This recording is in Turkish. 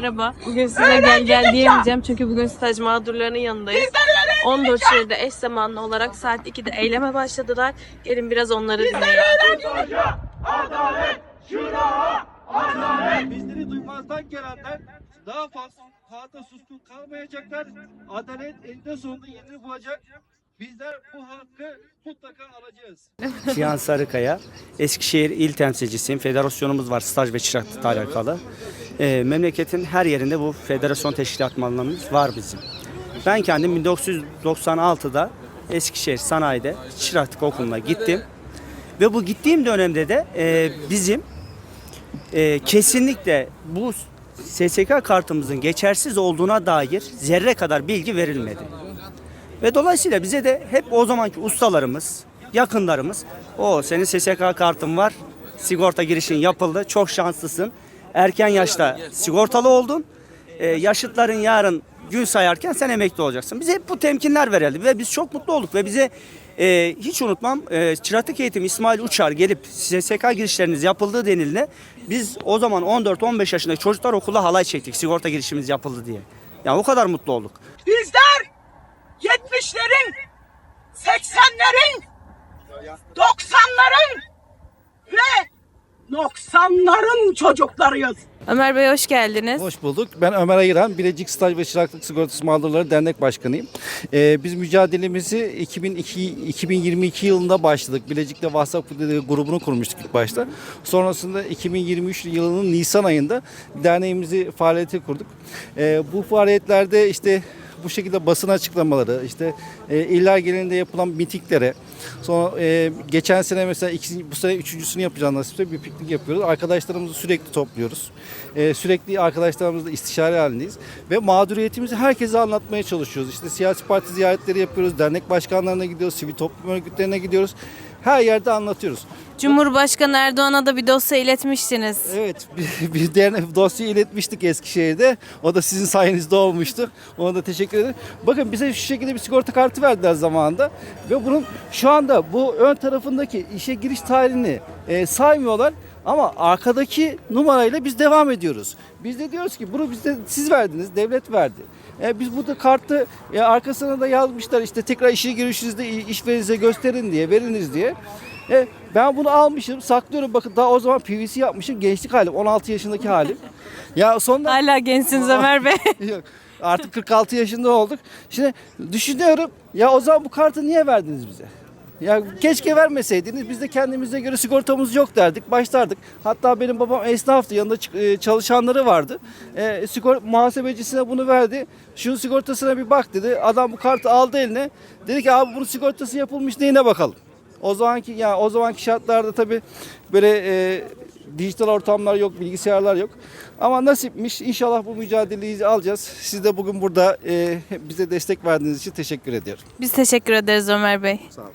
merhaba. Bugün size gel gel diyemeyeceğim çünkü bugün staj mağdurlarının yanındayız. 14 şehirde eş zamanlı olarak saat 2'de eyleme başladılar. Gelin biraz onları dinleyelim. Bizleri duymazdan gelenler daha fazla fazla suskun kalmayacaklar. Adalet eninde sonunda yerini bulacak. Bizler bu hakkı mutlaka alacağız. Cihan Sarıkaya, Eskişehir İl Temsilcisiyim. Federasyonumuz var staj ve çıraklıkla alakalı. Ee, memleketin her yerinde bu federasyon teşkilatlarımız var bizim. Ben kendim 1996'da Eskişehir Sanayi'de çıraklık okuluna gittim. Ve bu gittiğim dönemde de e, bizim e, kesinlikle bu SSK kartımızın geçersiz olduğuna dair zerre kadar bilgi verilmedi. Ve dolayısıyla bize de hep o zamanki ustalarımız, yakınlarımız, o senin SSK kartın var, sigorta girişin yapıldı, çok şanslısın. Erken yaşta sigortalı oldun, Ee, yaşıtların yarın gün sayarken sen emekli olacaksın. Bize hep bu temkinler verildi ve biz çok mutlu olduk ve bize e, hiç unutmam e, çıraklık eğitim İsmail Uçar gelip SSK girişleriniz yapıldığı denildiğinde biz o zaman 14-15 yaşındaki çocuklar okula halay çektik sigorta girişimiz yapıldı diye. Yani o kadar mutlu olduk. Bizler 70'lerin, 80'lerin, 90'ların ve 90'ların çocuklarıyız. Ömer Bey hoş geldiniz. Hoş bulduk. Ben Ömer Ayıran, Bilecik Staj ve Çıraklık Sigortası Mağdurları Dernek Başkanıyım. Ee, biz mücadelemizi 2002, 2022 yılında başladık. Bilecik'te WhatsApp grubunu kurmuştuk ilk başta. Sonrasında 2023 yılının Nisan ayında derneğimizi faaliyete kurduk. Ee, bu faaliyetlerde işte bu şekilde basın açıklamaları, işte e, iller genelinde yapılan mitinglere, sonra e, geçen sene mesela ikinci, bu sene üçüncüsünü yapacağız nasipse bir piknik yapıyoruz. Arkadaşlarımızı sürekli topluyoruz. E, sürekli arkadaşlarımızla istişare halindeyiz. Ve mağduriyetimizi herkese anlatmaya çalışıyoruz. İşte siyasi parti ziyaretleri yapıyoruz, dernek başkanlarına gidiyoruz, sivil toplum örgütlerine gidiyoruz. Her yerde anlatıyoruz. Cumhurbaşkanı Erdoğan'a da bir dosya iletmiştiniz. Evet, bir, bir dernek dosyayı iletmiştik Eskişehir'de. O da sizin sayenizde olmuştu. Ona da teşekkür ederim. Bakın bize şu şekilde bir sigorta kartı verdiler zamanında. Ve bunun şu anda bu ön tarafındaki işe giriş tarihini e, saymıyorlar. Ama arkadaki numarayla biz devam ediyoruz. Biz de diyoruz ki bunu bize siz verdiniz, devlet verdi. E, biz burada kartı e, arkasına da yazmışlar işte tekrar işe girişinizde işverinize gösterin diye, veriniz diye. E, ben bunu almışım, saklıyorum. Bakın daha o zaman PVC yapmışım. Gençlik halim, 16 yaşındaki halim. Ya sonra Hala gençsiniz Ömer Bey. Yok. Artık 46 yaşında olduk. Şimdi düşünüyorum ya o zaman bu kartı niye verdiniz bize? Ya keşke vermeseydiniz biz de kendimize göre sigortamız yok derdik başlardık. Hatta benim babam esnaftı yanında e, çalışanları vardı. E, sigor muhasebecisine bunu verdi. Şunun sigortasına bir bak dedi. Adam bu kartı aldı eline. Dedi ki abi bunun sigortası yapılmış neyine bakalım. O zamanki ya o zamanki şartlarda tabii böyle e, dijital ortamlar yok, bilgisayarlar yok. Ama nasipmiş. İnşallah bu mücadeleyi alacağız. Siz de bugün burada e, bize destek verdiğiniz için teşekkür ediyorum. Biz teşekkür ederiz Ömer Bey. Sağ olun.